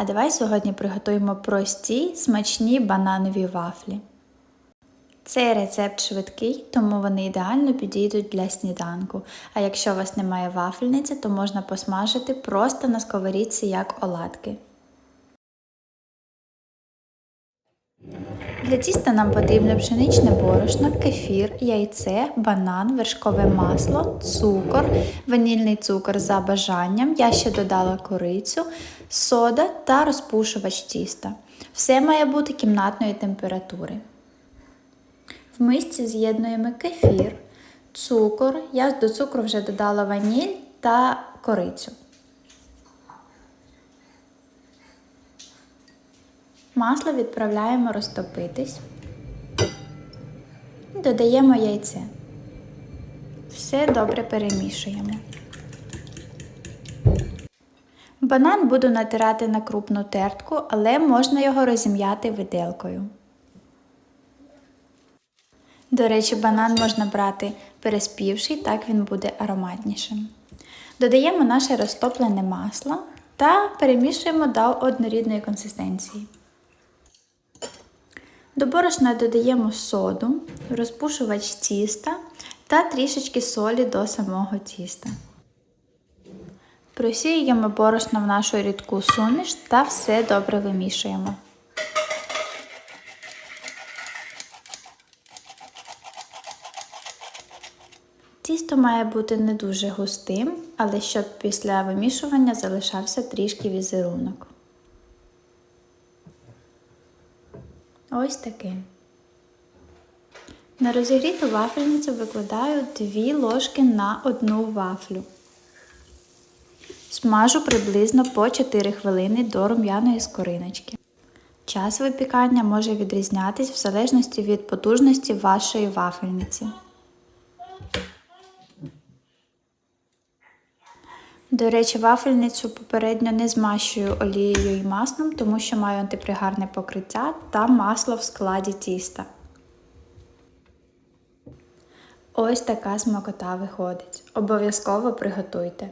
А давай сьогодні приготуємо прості смачні бананові вафлі. Цей рецепт швидкий, тому вони ідеально підійдуть для сніданку. А якщо у вас немає вафельниці, то можна посмажити просто на сковорідці як оладки. Для тіста нам потрібно пшеничне борошно, кефір, яйце, банан, вершкове масло, цукор, ванільний цукор за бажанням. Я ще додала корицю, сода та розпушувач тіста. Все має бути кімнатної температури. В мисці з'єднуємо кефір, цукор. Я до цукру вже додала ваніль та корицю. Масло відправляємо розтопитись. Додаємо яйце. Все добре перемішуємо. Банан буду натирати на крупну тертку, але можна його розім'яти виделкою. До речі, банан можна брати переспівший, так він буде ароматнішим. Додаємо наше розтоплене масло та перемішуємо до однорідної консистенції. До борошна додаємо соду, розпушувач тіста та трішечки солі до самого тіста. Просіюємо борошно в нашу рідку суміш та все добре вимішуємо. Тісто має бути не дуже густим, але щоб після вимішування залишався трішки візерунок. Ось таке. На розігріту вафельницю викладаю 2 ложки на одну вафлю. Смажу приблизно по 4 хвилини до рум'яної скориночки. Час випікання може відрізнятись в залежності від потужності вашої вафельниці. До речі, вафельницю попередньо не змащую олією і маслом, тому що маю антипригарне покриття та масло в складі тіста. Ось така смакота виходить. Обов'язково приготуйте.